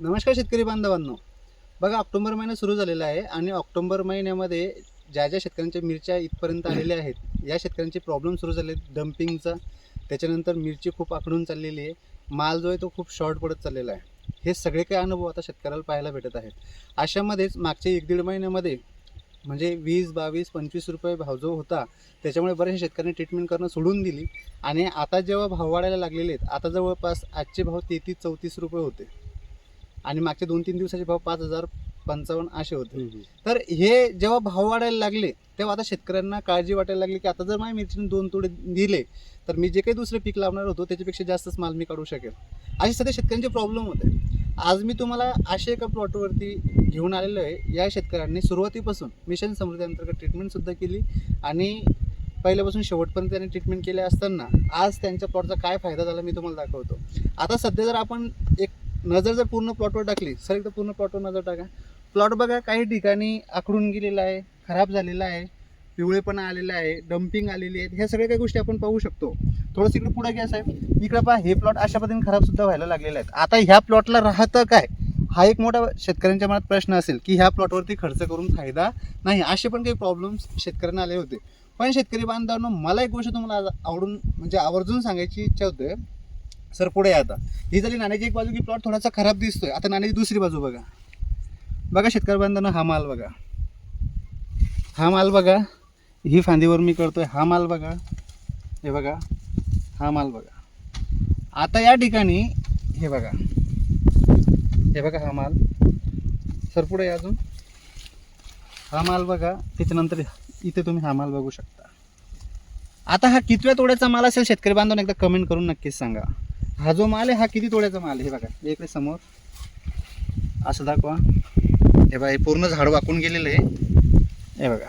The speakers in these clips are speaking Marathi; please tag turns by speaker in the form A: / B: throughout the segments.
A: नमस्कार शेतकरी बांधवांनो. बघा ऑक्टोबर महिना सुरू झालेला आहे आणि ऑक्टोबर महिन्यामध्ये ज्या ज्या शेतकऱ्यांच्या मिरच्या इथपर्यंत आलेल्या आहेत या शेतकऱ्यांचे प्रॉब्लेम सुरू झाले डम्पिंगचा त्याच्यानंतर मिरची खूप आकडून चाललेली आहे. माल जो आहे तो खूप शॉर्ट पडत चाललेला आहे. हे सगळे काही अनुभव आता शेतकऱ्याला पाहायला भेटत आहेत. अशामध्येच मागच्या एक दीड महिन्यामध्ये म्हणजे वीस बावीस पंचवीस रुपये भाव जो होता त्याच्यामुळे बऱ्याचशा शेतकऱ्यांनी ट्रीटमेंट करणं सोडून दिली. आणि आता जेव्हा भाव वाढायला लागलेले आहेत आता जवळपास आजचे भाव तेहतीस चौतीस रुपये होते. आणि मागच्या दोन तीन दिवसाचे भाव पाच हजार पंचावन्न असे होते. तर हे जेव्हा भाव वाढायला लागले तेव्हा आता शेतकऱ्यांना काळजी वाटायला लागली की आता जर माझ्या मिरचीने दोन तोडे दिले तर मी जे काही दुसरे पीक लावणार होतो त्याच्यापेक्षा जास्तच माल मी काढू शकेल असे सध्या शेतकऱ्यांचे प्रॉब्लेम होते. आज मी तुम्हाला अशा एका प्लॉटवरती घेऊन आलेलो आहे. या शेतकऱ्यांनी सुरुवातीपासून मिशन समृद्धी अंतर्गत ट्रीटमेंटसुद्धा केली आणि पहिल्यापासून शेवटपर्यंत त्यांनी ट्रीटमेंट केले असताना आज त्यांच्या प्लॉटचा काय फायदा झाला मी तुम्हाला दाखवतो. आता सध्या जर आपण एक नजर जर पूर्ण प्लॉटवर टाकली सर एकदा पूर्ण प्लॉटवर नजर टाका. प्लॉट बघा काही ठिकाणी आखडून गेलेला आहे खराब झालेला आहे पिवळेपणा आलेला आहे डम्पिंग आलेली आहे ह्या सगळ्या काही गोष्टी आपण पाहू शकतो. थोडंसं इकडे पुढे घ्या साहेब. इकडे पहा हे प्लॉट अशा पद्धतीने खराब सुद्धा व्हायला लागलेले आहेत आता ह्या प्लॉटला राहतं काय? हा एक मोठा शेतकऱ्यांच्या मनात प्रश्न असेल की ह्या प्लॉटवरती खर्च करून फायदा नाही असे पण काही प्रॉब्लेम्स शेतकऱ्यांना आले होते. पण शेतकरी बांधवांनो मला एक गोष्ट तुम्हाला आज आवडून म्हणजे आवर्जून सांगायची इच्छा होते. सर पुढे या आता. ही झाली नाण्याची एक बाजू की प्लॉट थोडासा खराब दिसतोय. आता नाण्याची दुसरी बाजू बघा. बघा शेतकरी बांधवांना हा माल बघा. हा माल बघा. ही फांदीवर मी करतोय. हा माल बघा. हे बघा. हा माल बघा. आता या ठिकाणी हे बघा. हे बघा हा माल. सर पुढे अजून. हा माल बघा. त्याच्यानंतर इथे तुम्ही हा माल बघू शकता. आता हा कितव्या तोड्याचा माल असेल शेतकरी बांधवांना एकदा कमेंट करून नक्कीच सांगा. हा जो माल आहे हा किती तोड्याचा माल आहे हे बघा. इकडे समोर. असं दाखवा. हे बघा हे पूर्ण झाड वाकून गेलेलं आहे. हे बघा.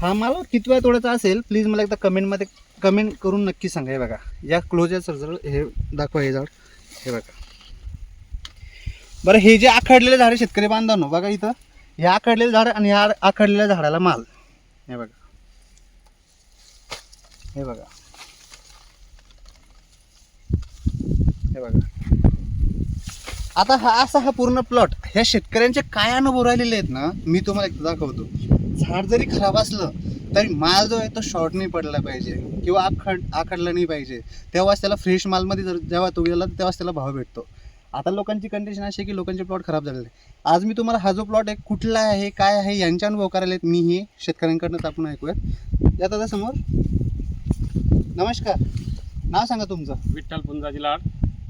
A: हा माल कितव्या तोड्याचा असेल प्लीज मला एकदा कमेंटमध्ये कमेंट करून नक्की सांगा. हे बघा. या क्लोजर सर हे दाखवा हे झाड. हे बघा. बरं हे जे आखडलेले झाड आहे शेतकरी बांधवांनो बघा इथं. हे आखडलेलं झाड आणि ह्या आखडलेल्या झाडाला माल. हे बघा. हे बघा. हे बघा. आता हा असा हा पूर्ण प्लॉट ह्या शेतकऱ्यांचे काय अनुभव राहिलेले आहेत ना मी तुम्हाला एकदा दाखवतो. झाड जरी खराब असलं तरी माल जो आहे तो शॉर्ट नाही पडला पाहिजे. किंवा आखड आखडला नाही पाहिजे. तेव्हाच त्याला फ्रेश मालमध्ये जर जेव्हा तो गेला तेव्हाच त्याला भाव भेटतो. आता लोकांची कंडिशन अशी की लोकांचे प्लॉट खराब झालेले आहे आज मी तुम्हाला हा जो प्लॉट आहे कुठला आहे काय आहे यांचे अनुभव करायला आहेत मी हे शेतकऱ्यांकडनं आपण ऐकूयात. या दादा समोर नमस्कार. नाव सांगा तुमचं.
B: विठ्ठल पुंजाजी लाड.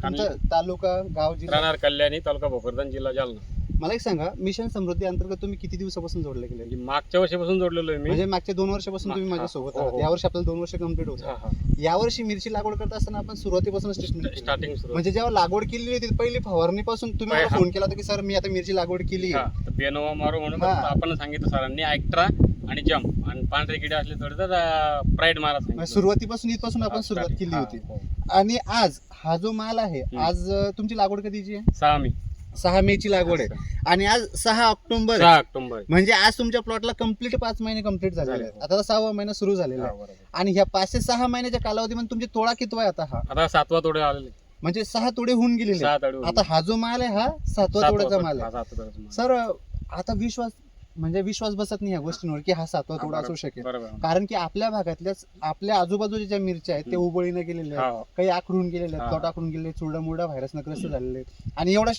A: तुमचं तालुका गाव जिल्हा
B: राहणार कल्याणी तालुका भोकरदन जिल्हा जालना
A: मला एक सांगा मिशन समृद्धी अंतर्गत तुम्ही किती दिवसापासून जोडले गेले
B: म्हणजे मागच्या वर्षीपासून जोडलेलो आहे मी
A: म्हणजे मागच्या दोन वर्षापासून तुम्ही
B: हा,
A: माझ्यासोबत
B: हो,
A: आहात
B: हो.
A: यावर्षी आपल्याला दोन वर्ष कंप्लीट होत
B: हा, हा.
A: यावर्षी मिरची लागवड करत असताना आपण सुरुवातीपासून ट्रीटमेंट
B: स्टार्टिंग सुरू
A: म्हणजे जेव्हा लागवड केली होती पहिली फवारणीपासून तुम्ही मला
B: हा.
A: फोन केला होता की सर मी आता मिरची लागवड केली
B: हा तर बेनोवा मारू म्हणून
A: हा.
B: आपण सांगितलं सरांनी ऍक्ट्रा आणि जम आणि पांढरे किडे असले थोडे तर प्राईड मारा सांगितलं.
A: म्हणजे सुरुवातीपासून इथपासून आपण
B: हा,
A: सुरुवात. केली
B: हा,
A: होती
B: हो.
A: आणि आज हा जो माल आहे. आज तुमची लागवड कधीची आहे?
B: सहा मे.
A: सहा मे ची लागवड आहे. आणि आज सहा ऑक्टोबर.
B: सहा ऑक्टोबर
A: म्हणजे आज तुमच्या प्लॉटला कंप्लीट पाच महिने कंप्लीट झालेले
B: झाले.
A: आहेत. आता सहावा महिना सुरू झालेला आहे. आणि ह्या पाच ते सहा महिन्याच्या कालावधीमध्ये तुमचे तोडा कितवा आहे आता हा?
B: आता सातवा तोडे आलेले
A: म्हणजे सहा तोडे होऊन गेलेले आता हा जो माल आहे हा सातवा तोड्याचा
B: तोडा-
A: माल आहे. सर आता विश्वास म्हणजे विश्वास बसत नाही या गोष्टींवर की हा सातवा तोडा असू. शकेल.
B: बरोबर
A: कारण की आपल्या भागातल्याच आपल्या आजूबाजूच्या ज्या मिरच्या आहेत ते
B: हम्म.
A: उबळीने गेलेल्या आहेत
B: हा,
A: काही आखडून गेलेले आहेत
B: हा.
A: प्लॉट आखडून गेलेले चुरडा मुरडा व्हायरस ग्रस्त झालेले आहेत. आणि एवढा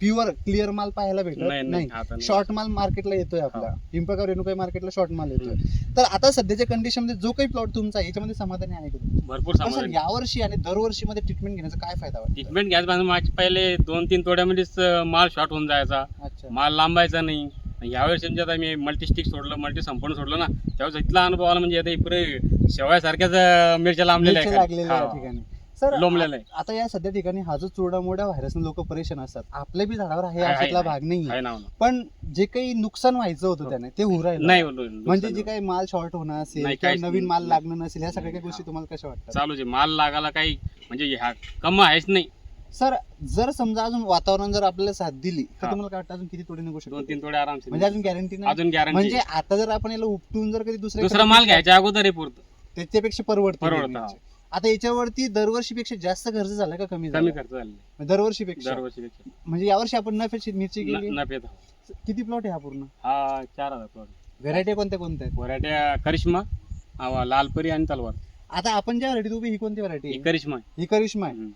A: प्युअर क्लिअर माल पाहायला भेटत
B: नाही
A: नाही
B: नाही. आता नाही.
A: शॉर्ट माल मार्केटला येतोय आपला. पिंपळगाव रेणुकाई मार्केटला शॉर्ट माल येतोय. तर आता सध्याच्या कंडिशनमध्ये जो काही प्लॉट तुमचा आहे याच्यामध्ये समाधानी आहे का तुम्ही?
B: भरपूर
A: पण सर
B: सामान
A: यावर्षी आणि दरवर्षी मध्ये ट्रीटमेंट घेण्याचा काय फायदा वाटतो?
B: ट्रीटमेंट घ्यायचं म्हणजे पहिले दोन तीन तोड्यामध्येच अं, माल शॉर्ट होऊन जायचा.
A: अच्छा.
B: माल लांबायचा नाही. यावेळेस म्हणजे आता मी मल्टी स्टिक सोडलं मल्टी संपूर्ण सोडलं ना त्यावेळेस इथला अनुभव आला म्हणजे आता इकडे शेवयासारख्याच मिरच्या लांबलेल्या
A: मिरच्या लागलेल्या ठिकाणी सर
B: लोंबलेलं आहे.
A: आता या सध्या ठिकाणी हा जो चुरडा मोडा व्हायरस लोक परेशान असतात आपल्या बी झाडावर आहे
B: आहे,
A: अशातला
B: आहे.
A: भाग नाही
B: आहे ना हो.
A: पण जे काही नुकसान व्हायचं होतं त्याने ते होऊ राहिलं
B: नाही
A: म्हणजे जे. काही माल शॉर्ट होणं असेल
B: नाही,
A: किंवा
B: काहीच
A: नवीन
B: नाही.
A: माल लागणं नसेल ह्या सगळ्या काही गोष्टी
B: हा.
A: तुम्हाला कशा वाटतात
B: चालूच आहे माल लागायला काही म्हणजे ह्या कम आहेच नाही
A: सर जर समजा अजून वातावरण जर आपल्याला साथ दिली तर
B: हा.
A: तुम्हाला काय वाटतं अजून किती तोडे निघू शकतो
B: दोन तीन तोडे आरामशीर
A: म्हणजे अजून गॅरंटी नाही?
B: अजून गॅरंटी
A: म्हणजे आता जर आपण याला उपटून जर कधी दुसऱ्या
B: दुसरा माल घ्यायच्या अगोदर पुरतं.
A: त्याच्यापेक्षा परवडतं
B: परवडतं.
A: आता याच्यावरती दरवर्षीपेक्षा जास्त खर्च झाला का कमी
B: कमी
A: झाला?
B: खर्च झालेला
A: दरवर्षीपेक्षा.
B: दरवर्षी
A: म्हणजे यावर्षी आपण नफ्याची मिरची गेली.
B: नफेत
A: किती प्लॉट आहे हा पूर्ण?
B: हा चार हजार प्लॉट
A: व्हेरायटी कोणत्या कोणत्या आहेत?
B: वराट्या करिश्मा हा, लालपरी आणि तलवार.
A: आता आपण ज्या व्हरायटी उभी ही कोणती व्हरायटी
B: ही करिश्मा आहे.
A: ही करिश्मा आहे.
B: हम्म.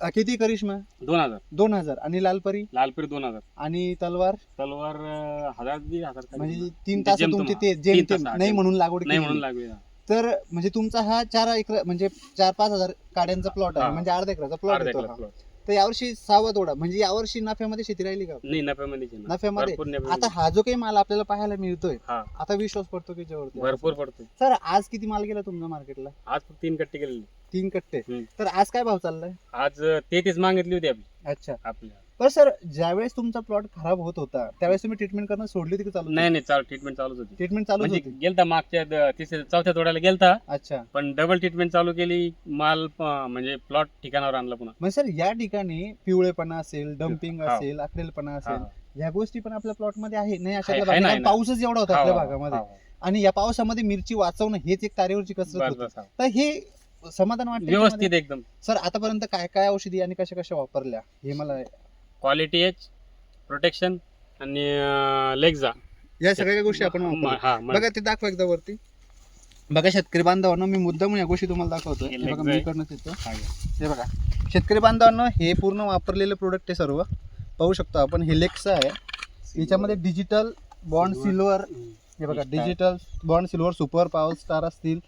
A: अ, किती करिश्मा
B: दोन हजार
A: दोन हजार आणि लालपरी
B: लालपरी दोन हजार
A: आणि तलवार
B: तलवार अं, हजार दीड हजार
A: म्हणजे. तीन
B: जे
A: तास
B: जेमतेम
A: तुमचे
B: हा.
A: ते
B: तीन
A: जेमतेम
B: तास, हा,
A: नाही म्हणून लागवड
B: नाही
A: केली.
B: म्हणून लागली हा.
A: तर म्हणजे तुमचा हा चार एकर म्हणजे चार पाच हजार काड्यांचा प्लॉट आहे
B: हा.
A: म्हणजे अर्धा एकराचा प्लॉट
B: अर्धा
A: येतो
B: एकरात plot.
A: तर यावर्षी सहावा तोडा म्हणजे यावर्षी नफ्यामध्ये शेती राहिली का
B: नाही नफ्यामध्ये.
A: नफ्यामध्ये?
B: भरपूर
A: आता. हा जो काही माल आपल्याला पाहायला मिळतोय
B: हा
A: आता विश्वास पडतो की
B: भरपूर पडतो
A: सर आज किती माल गेला तुमच्या मार्केटला
B: आज फक्त तीन कट्टे गेलेले
A: तीन कट्टे.
B: हम्म.
A: तर आज काय भाव चाललाय?
B: आज तेहतीस मागितली होती आपली
A: अच्छा.
B: आपल्या
A: पण सर ज्यावेळेस तुमचा प्लॉट खराब होत होता त्यावेळेस तुम्ही ट्रीटमेंट करणं सोडली होती की चालू
B: नाही नाही चालू ट्रीटमेंट चालूच होती.
A: ट्रीटमेंट चालू
B: म्हणजे
A: होती.
B: गेलता मागच्या द- तिसऱ्या चौथ्या तोड्याला गेलता.
A: अच्छा.
B: पण डबल ट्रीटमेंट चालू केली. माल प- म्हणजे प्लॉट ठिकाणावर आणला पुन्हा.
A: मग सर या ठिकाणी पिवळेपणा असेल डम्पिंग
B: हा.
A: असेल अक्रेलपणा
B: हा,
A: असेल या गोष्टी पण आपल्या प्लॉटमध्ये आहे. नाही अशा
B: आहे-
A: भागात
B: आहे ना,
A: कारण
B: आहे ना.
A: पाऊसच एवढा होता
B: हा,
A: आपल्या
B: हा,
A: भागामध्ये.
B: हा,
A: आणि या पावसामध्ये मिरची वाचवणं हेच एक तारेवरची कसरत
B: बस
A: होती.
B: बस हा.
A: तर हे समाधान वाटतं?
B: व्यवस्थित एकदम
A: सर आतापर्यंत काय काय औषधी आणि कशा कशा वापरल्या हे मला
B: क्वालिटी एच प्रोटेक्शन आणि लेगजा
A: या सगळ्या गोष्टी आपण वापरल्या.
B: हा
A: बघा ते दाखवा एकदा वरती बघा शेतकरी बांधवांनो मी मुद्दाम या गोष्टी तुम्हाला दाखवतो
B: हे
A: बघा मी. इकडनं
B: हा.
A: शेतकरी बांधवांनो हे पूर्ण वापरलेले प्रोडक्ट आहे सर्व पाहू शकतो आपण हे लेक्स आहे याच्यामध्ये डिजिटल बॉन्ड सिल्वर हे बघा. Digital bond silver super power star असतील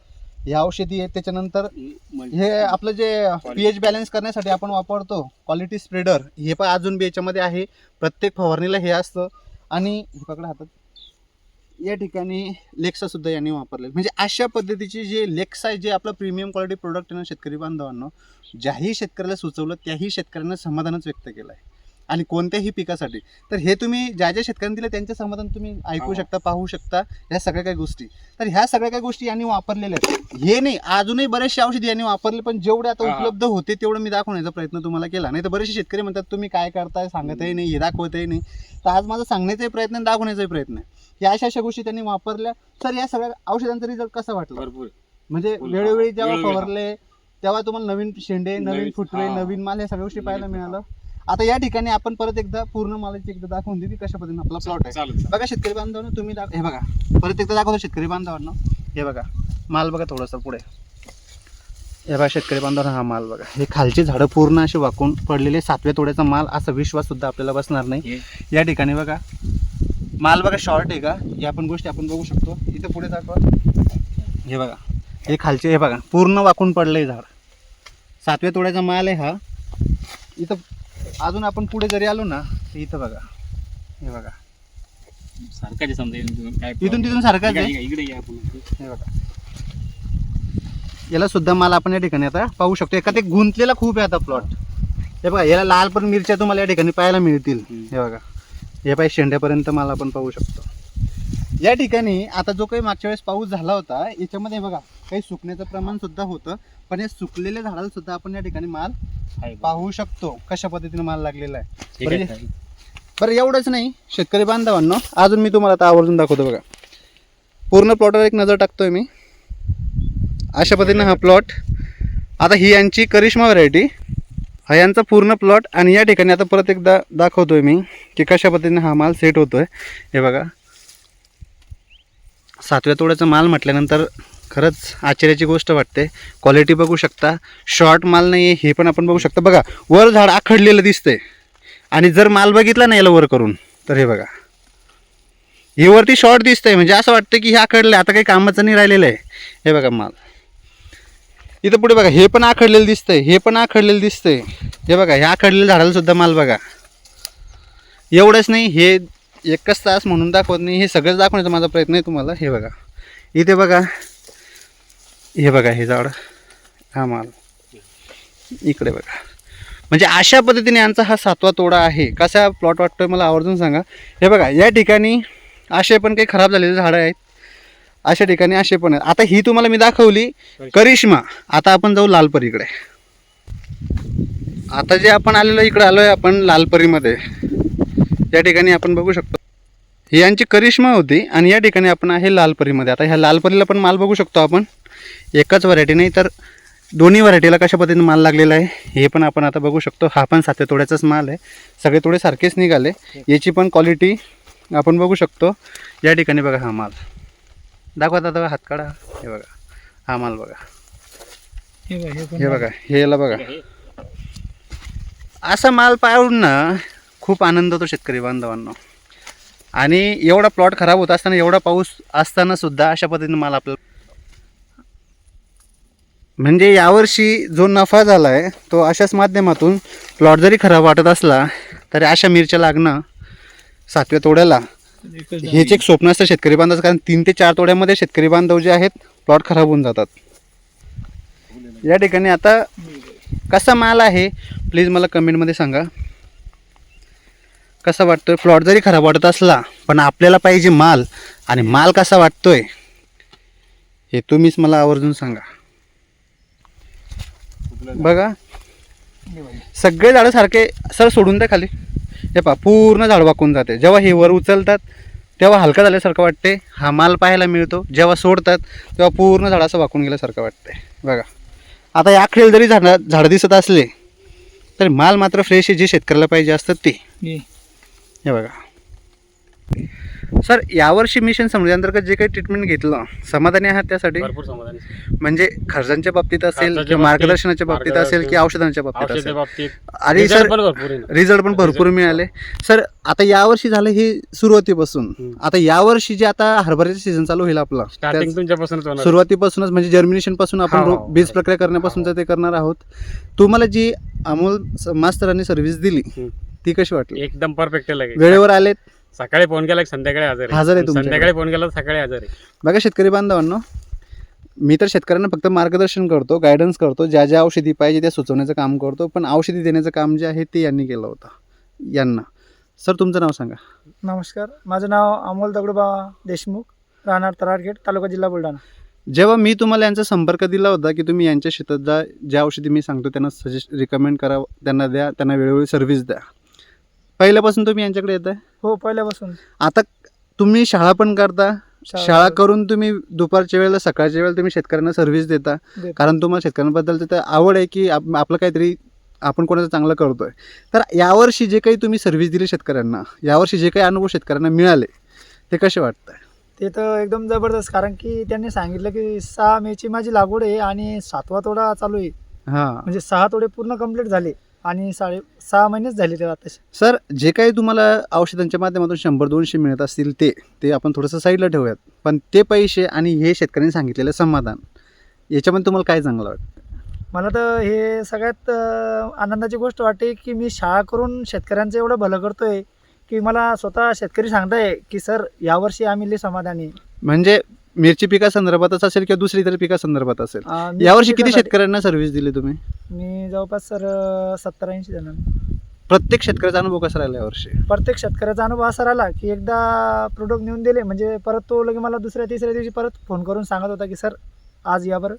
A: हे औषधी आहेत त्याच्यानंतर
B: म्हणजे
A: हे आपलं जे पीएच बॅलन्स करण्यासाठी आपण वापरतो क्वालिटी स्प्रेडर हे पण अजून बी याच्यामध्ये आहे. प्रत्येक फवारणीला हे असतं. आणि पकडा हातात. या ठिकाणी लेक्सा सुद्धा यांनी वापरले म्हणजे अशा पद्धतीचे जे लेक्स आहे जे आपलं प्रीमियम क्वालिटी प्रोडक्ट आहे ना शेतकरी बांधवांनो ज्याही शेतकऱ्याला सुचवलं त्याही शेतकऱ्यांना समाधानच व्यक्त केलं आहे आणि कोणत्याही पिकासाठी. तर हे तुम्ही ज्या ज्या शेतकऱ्यांनी दिलं त्यांचे समाधान तुम्ही ऐकू
B: हो.
A: शकता पाहू शकता ह्या सगळ्या काही गोष्टी. तर ह्या सगळ्या काही गोष्टी यांनी वापरलेल्या आहेत. हे नाही अजूनही बरेचसे औषधी यांनी वापरले पण जेवढे आता. उपलब्ध होते तेवढं मी दाखवण्याचा प्रयत्न तुम्हाला केला. नाही तर बरेचसे शेतकरी म्हणतात तुम्ही काय करताय? सांगतही नाही हे दाखवतही नाही. तर आज माझा सांगण्याचाही प्रयत्न दाखवण्याचाही प्रयत्न आहे. या अशा अशा गोष्टी त्यांनी वापरल्या. तर या सगळ्या औषधांचा रिझल्ट कसा वाटला?
B: भरपूर.
A: म्हणजे वेळोवेळी जेव्हा. फवारले तेव्हा तुम्हाला नवीन शेंडे नवीन फुटवे. नवीन माल या सगळ्या गोष्टी पाहायला मिळालं. आता या ठिकाणी आपण परत एकदा पूर्ण मालाची एकदा दाखवून दिली कशा पद्धतीने आपला प्लॉट आहे. बघा शेतकरी बांधवांनो तुम्ही दाख हे बघा परत एकदा दाखवतो शेतकरी बांधवांनो. हे बघा माल बघा थोडासा पुढे. हे बघा शेतकरी बांधवांनो हा माल बघा. हे खालची झाडं पूर्ण असे वाकून पडलेले सातव्या तोड्याचा माल असा विश्वास सुद्धा आपल्याला बसणार नाही. या ठिकाणी बघा माल बघा शॉर्ट आहे का? या पण गोष्टी आपण बघू शकतो. इथं पुढे दाखवा. हे बघा हे खालचे हे बघा पूर्ण वाकून पडलंय झाड. सातव्या तोड्याचा माल आहे हा. इथं अजून आपण पुढे जरी आलो ना तर इथं बघा. हे बघा.
B: सारखाच समजा काय
A: इथून तिथून सारखाच
B: इकडे-
A: आहे?
B: इकडे या.
A: हे बघा. याला सुद्धा माल आपण या ठिकाणी आता पाहू शकतो. एका ते गुंतलेला खूप आहे आता प्लॉट हे बघा याला लाल पण मिरच्या तुम्हाला या ठिकाणी पाहायला मिळतील. हे बघा. हे पाहिजे शेंड्यापर्यंत माल आपण पाहू शकतो. या ठिकाणी आता जो काही मागच्या वेळेस पाऊस झाला होता याच्यामध्ये बघा काही सुकण्याचं प्रमाण सुद्धा होतं पण या सुकलेल्या झाडाला सुद्धा आपण या ठिकाणी माल. पाहू शकतो. कशा पद्धतीने माल लागलेला आहे. बरं एवढंच नाही शेतकरी बांधवांनो अजून मी तुम्हाला आता आवर्जून दाखवतो बघा. पूर्ण प्लॉटवर एक नजर टाकतोय मी. अशा पद्धतीने हा प्लॉट आता ही यांची करिश्मा व्हरायटी हा यांचा पूर्ण प्लॉट आणि या ठिकाणी आता परत एकदा दाखवतोय मी की कशा पद्धतीने हा माल सेट होतोय. हे बघा. सातव्या तोड्याचा माल म्हटल्यानंतर खरंच आश्चर्याची गोष्ट वाटते. क्वालिटी बघू शकता. शॉर्ट माल नाही आहे हे पण आपण बघू शकता. बघा वर झाड आखडलेलं दिसतंय. आणि जर माल बघितला ना याला वर करून तर हे बघा. हे वरती शॉर्ट दिसतंय. म्हणजे असं वाटतं की हे आखडलं आता काही कामाचं नाही राहिलेलं आहे. हे बघा माल. इथं पुढे बघा हे पण आखडलेलं दिसतंय. हे पण आखडलेलं दिसतंय. हे बघा हे आखडलेलं झाडाला सुद्धा माल बघा. एवढंच नाही हे एकच तास म्हणून दाखवत नाही हे सगळंच दाखवण्याचा माझा प्रयत्न आहे तुम्हाला. हे बघा. इथे बघा. हे बघा हे झाड. हा माल. इकडे बघा. म्हणजे अशा पद्धतीने यांचा हा सातवा तोडा आहे. कसा प्लॉट वाटतोय मला आवर्जून सांगा. हे बघा या ठिकाणी असे पण काही खराब झालेले झाडं आहेत. अशा ठिकाणी असे पण आहेत. आता ही तुम्हाला मी दाखवली करिश्मा. आता आपण जाऊ लालपरीकडे. आता जे आपण आलेलो इकडे आलो आहे आपण लालपरीमध्ये. या ठिकाणी आपण बघू शकतो. ही यांची करिश्मा होती आणि या ठिकाणी आपण आहे लालपरीमध्ये. आता ह्या लालपरीला पण माल बघू शकतो आपण. एकच व्हरायटी नाही तर दोन्ही व्हरायटीला कशा पद्धतीने माल लागलेला आहे हे पण आपण आता बघू शकतो. हा पण सातव्या तोड्याचाच माल आहे. सगळे तोडे सारखेच निघाले. याची पण क्वालिटी आपण बघू शकतो. या ठिकाणी बघा हा माल. दाखवा दादा हात काढा. हे बघा. हा माल बघा.
C: हे बघ, हे
A: बघा हे याला बघा. असा माल पाहून ना खूप आनंद होतो शेतकरी बांधवांना. आणि एवढा प्लॉट खराब होत असताना एवढा पाऊस असताना सुद्धा अशा पद्धतीने माल आपल्याला म्हणजे यावर्षी जो नफा झाला आहे तो अशाच माध्यमातून प्लॉट जरी खराब वाटत असला तरी अशा मिरच्या लागणं सातव्या तोड्याला हेच एक स्वप्न असतं शेतकरी बांधवाचं कारण तीन ते चार तोड्यामध्ये शेतकरी बांधव जे आहेत प्लॉट खराब होऊन जातात. या ठिकाणी आता कसा माल आहे प्लीज मला कमेंटमध्ये सांगा. कसा वाटतोय? प्लॉट जरी खराब वाटत असला पण आपल्याला पाहिजे माल. आणि माल कसा वाटतोय हे तुम्हीच मला आवर्जून सांगा. बघा. सगळे झाडं सारखे सर सोडून द्या खाली. हे पहा पूर्ण झाड वाकून जाते. जेव्हा हे वर उचलतात तेव्हा हलका झाल्यासारखं वाटते. हा माल पाहायला मिळतो. जेव्हा सोडतात तेव्हा पूर्ण झाड असं वाकून गेल्यासारखं वाटते. बघा. आता या खेळ जरी झाडं झाडं दिसत असले तरी माल मात्र फ्रेश आहे. जे शेतकऱ्याला पाहिजे असतात ते.
C: हे.
A: बघा सर यावर्षी मिशन समृद्धी अंतर्गत जे काही ट्रीटमेंट घेतलं समाधानी आहात त्यासाठी
B: भरपूर समाधानी
A: म्हणजे खर्चांच्या बाबतीत असेल किंवा मार्गदर्शनाच्या बाबतीत असेल की औषधांच्या बाबतीत असेल आणि सर. रिझल्ट पण भरपूर मिळाले सर आता यावर्षी झालं हे सुरुवातीपासून. आता यावर्षी जे आता हरभऱ्याचं सीझन चालू होईल आपला सुरुवातीपासूनच म्हणजे जर्मिनेशनपासून आपण बीज. प्रक्रिया करण्यापासून ते करणार आहोत तुम्हाला जी अमोल मास्तरांनी सर्व्हिस दिली. ती कशी वाटली?
B: एकदम परफेक्ट लगे
A: वेळेवर आलेत?
B: सकाळी फोन केला की संध्याकाळी हजर
A: हजर आहे
B: आणि
A: तुमच्याकडे.
B: संध्याकाळी फोन केला तर सकाळी हजर आहे.
A: बघा शेतकरी बांधवांनो मी तर शेतकऱ्यांना फक्त मार्गदर्शन करतो गायडन्स करतो ज्या ज्या औषधी पाहिजे त्या सुचवण्याचं काम करतो पण औषधी देण्याचं काम जे आहे ते यांनी केलं होतं. यांना. सर तुमचं नाव सांगा.
C: नमस्कार. माझं नाव अमोल दगडूबा देशमुख राहणार तराडगेट तालुका जिल्हा बुलढाणा.
A: जेव्हा मी तुम्हाला यांचा संपर्क दिला होता की तुम्ही यांच्या शेतात जा ज्या औषधी मी सांगतो त्यांना सजेस्ट रिकमेंड करा त्यांना द्या त्यांना वेळोवेळी सर्व्हिस द्या. पहिल्यापासून तुम्ही यांच्याकडे येत आहे
C: हो पहिल्यापासून.
A: आता तुम्ही शाळा पण करता. शाळा करून तुम्ही दुपारच्या वेळेला सकाळच्या वेळेला तुम्ही शेतकऱ्यांना सर्व्हिस देता.
C: देतो.
A: कारण तुम्हाला शेतकऱ्यांबद्दल तर आवड आहे की आप- आपलं काहीतरी आपण कोणाचं चांगलं करतोय. तर यावर्षी जे काही तुम्ही सर्व्हिस दिली शेतकऱ्यांना यावर्षी जे काही अनुभव शेतकऱ्यांना मिळाले ते कसे वाटतं
C: ते तर एकदम जबरदस्त कारण की त्यांनी सांगितलं की सहा मेची माझी लागवड आहे आणि सातवा तोडा चालू आहे.
A: हां.
C: म्हणजे सहा तोडे पूर्ण कंप्लीट झाले. आणि साडे सहा महिनेच झाले ते आता
A: सर जे काही तुम्हाला औषधांच्या माध्यमातून शंभर दोनशे मिळत असतील ते ते आपण थोडंसं साईडला ठेवूयात. पण ते पैसे आणि हे शेतकऱ्यांनी सांगितलेलं समाधान याच्यामध्ये तुम्हाला काय चांगलं वाटतं?
C: मला तर हे सगळ्यात अं, आनंदाची गोष्ट वाटते की मी शाळा करून शेतकऱ्यांचं एवढं भलं करतोय की मला स्वतः शेतकरी सांगताय की सर यावर्षी आम्ही लई समाधानी आहे.
A: म्हणजे मिरची पिका संदर्भातच असेल किंवा दुसरी इतर पिका संदर्भात असेल यावर्षी किती
C: पिकासाठी-
A: शेतकऱ्यांना सर्व्हिस दिली तुम्ही?
C: मी जवळपास सर सत्तर ऐंशी जण
A: प्रत्येक शेतकऱ्याचा अनुभव कसा राहिला यावर्षी?
C: प्रत्येक शेतकऱ्याचा अनुभव असा राहिला की एकदा प्रोडक्ट नेऊन दिले म्हणजे परत तो लगे मला दुसऱ्या तिसऱ्या दिवशी परत फोन करून सांगत होता की सर आज या बरं.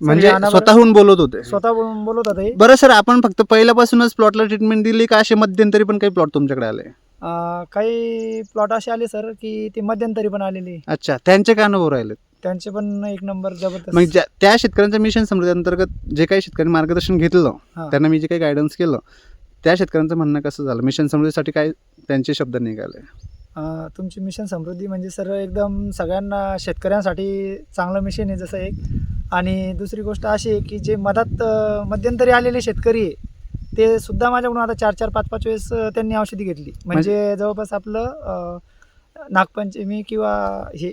A: म्हणजे
C: बरं.
A: स्वतःहून बोलत होते?
C: स्वतः बोलून बोलत होता. हे.
A: बरं सर आपण फक्त पहिल्यापासूनच प्लॉटला ट्रीटमेंट दिली का असे मध्यंतरी पण काही प्लॉट तुमच्याकडे आले?
C: अं, काही प्लॉट असे आले सर की ते मध्यंतरी पण आलेले.
A: अच्छा त्यांचे काय अनुभव राहिले
C: त्यांचे पण एक नंबर
A: मग
C: जबरदस्त
A: ज्या त्या शेतकऱ्यांचं मिशन समृद्धी अंतर्गत जे काही शेतकऱ्यांनी मार्गदर्शन घेतलं
C: हा.
A: त्यांना मी जे काही गायडन्स केलं त्या शेतकऱ्यांचं म्हणणं कसं झालं? मिशन समृद्धीसाठी काय त्यांचे शब्द निघाले?
C: अं, तुमची मिशन समृद्धी म्हणजे सर एकदम सगळ्यांना शेतकऱ्यांसाठी चांगलं मिशन आहे जसं एक. आणि दुसरी गोष्ट अशी आहे की जे मधात अं, मध्यंतरी आलेले शेतकरी आहे ते सुद्धा माझ्याकडून आता चार चार पाच पाच वेळेस त्यांनी औषधी घेतली. म्हणजे जवळपास आपलं नागपंचमी किंवा हे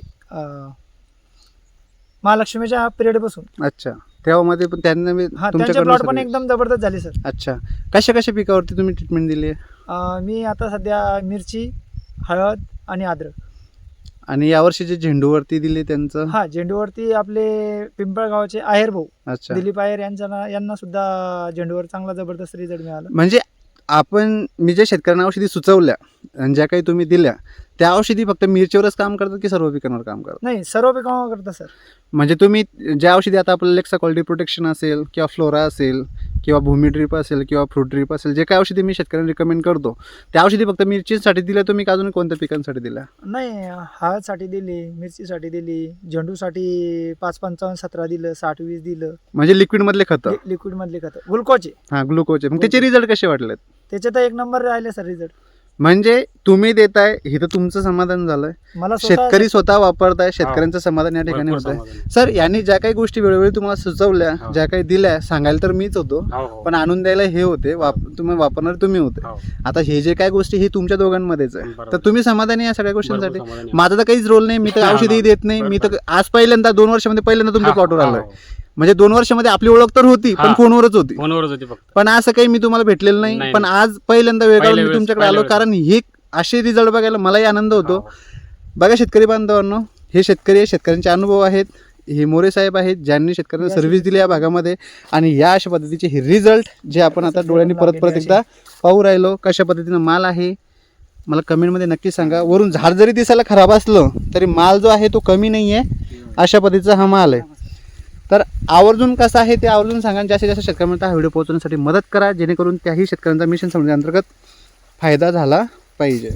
C: महालक्ष्मीच्या पिरियडपासून
A: अच्छा. तेव्हामध्ये पण त्यांना मी
C: हा प्लॉट पण एकदम जबरदस्त झाले सर.
A: अच्छा. कशा कशा पिकावरती तुम्ही ट्रीटमेंट दिली?
C: मी आता सध्या मिरची हळद आणि अद्रक
A: आणि यावर्षी जे झेंडूवरती दिले त्यांचं?
C: हा झेंडूवरती आपले पिंपळगावचे आहेर भाऊ
A: अच्छा.
C: दिलीप आयर यांच्या यांना सुद्धा झेंडूवर चांगला जबरदस्त रिझल्ट मिळाला.
A: म्हणजे आपण मी जे शेतकऱ्यांना औषधी सुचवल्या आणि ज्या काही तुम्ही दिल्या त्या औषधी फक्त मिरचीवरच काम करतात की सर्व पिकांवर काम करतात?
C: नाही सर्व पिकांवर करतं सर.
A: म्हणजे तुम्ही ज्या औषधी आता आपल्याला लेक्सा क्वालिटी प्रोटेक्शन असेल किंवा फ्लोरा असेल किंवा भूमी ड्रीप असेल किंवा फ्रूट ड्रीप असेल जे काही औषधी मी शेतकऱ्यांना रिकमेंड करतो त्या औषधी फक्त मिरचीसाठी दिल्या तुम्ही अजून कोणत्या पिकांसाठी दिल्या?
C: नाही हळदसाठी दिली मिरचीसाठी दिली झेंडूसाठी पाच पंचावन्न सतरा दिलं साठ वीस दिलं.
A: म्हणजे लिक्विडमधले खतं?
C: लि- लिक्विड मधले खतं. ग्लुकोजचे
A: हां ग्लुकोजचे मग त्याचे रिझल्ट कसे वाटलेत?
C: त्याचे तर एक नंबर राहिले सर रिझल्ट
A: म्हणजे तुम्ही देताय हे तर तुमचं समाधान झालंय
C: मला स्वतः-
A: शेतकरी स्वतः वापरताय शेतकऱ्यांचं समाधान या ठिकाणी
B: भरपूर
A: होत आहे
B: समाधान.
A: सर यांनी ज्या काही गोष्टी वेळोवेळी तुम्हाला सुचवल्या
B: हो.
A: ज्या काही दिल्या सांगायला तर मीच होतो
B: हो, हो.
A: पण आणून द्यायला हे होते वाप तुम्ही वापरणार तुम्ही होते
B: हो.
A: आता हे जे काय गोष्टी हे तुमच्या दोघांमध्येच आहे
B: बरोबर.
A: तर तुम्ही समाधानी या सगळ्या
B: भरपूर
A: गोष्टींसाठी
B: समाधान आहे.
A: माझा तर काहीच रोल नाही मी तर
B: हा,
A: औषधही
B: हा.
A: देत नाही मी तर
B: बरोबर.
A: आज पहिल्यांदा दोन वर्षामध्ये पहिल्यांदा तुमच्या
B: हा,
A: प्लॉटवर
B: हा,
A: आलोय
B: हो.
A: म्हणजे दोन वर्षामध्ये आपली ओळख तर होती पण
B: हा.
A: फोनवरच होती.
B: फोनवरच होती फक्त.
A: पण असं काही मी तुम्हाला भेटलेलं नाही.
B: नाही,
A: पण. आज पहिल्यांदा
B: पहिल्या
A: मी
B: वेळेस-
A: तुमच्याकडे आलो
B: पहिल्या
A: कारण हे असे रिझल्ट बघायला मलाही आनंद होतो.
B: हो.
A: बघा शेतकरी बांधवांनो हे शेतकरी आहे, शेतकऱ्यांचे अनुभव आहेत हे मोरे साहेब आहेत ज्यांनी शेतकऱ्यांना सर्व्हिस दिली या भागामध्ये. आणि या अशा पद्धतीचे हे रिझल्ट जे आपण आता डोळ्यांनी परत परत एकदा पाहू राहिलो कशा पद्धतीनं माल आहे. मला कमेंटमध्ये नक्की सांगा. वरून झाड जरी दिसायला खराब असलं तरी माल जो आहे तो कमी नाही आहे अशा पद्धतीचा हा माल आहे. तर आवर्जून कसं आहे ते आवर्जून सांगा जास्तीत जास्त शेतकऱ्यांपर्यंत हा व्हिडिओ पोहोचवण्यासाठी मदत करा जेणेकरून त्याही शेतकऱ्यांचा मिशन समजा अंतर्गत फायदा झाला पाहिजे.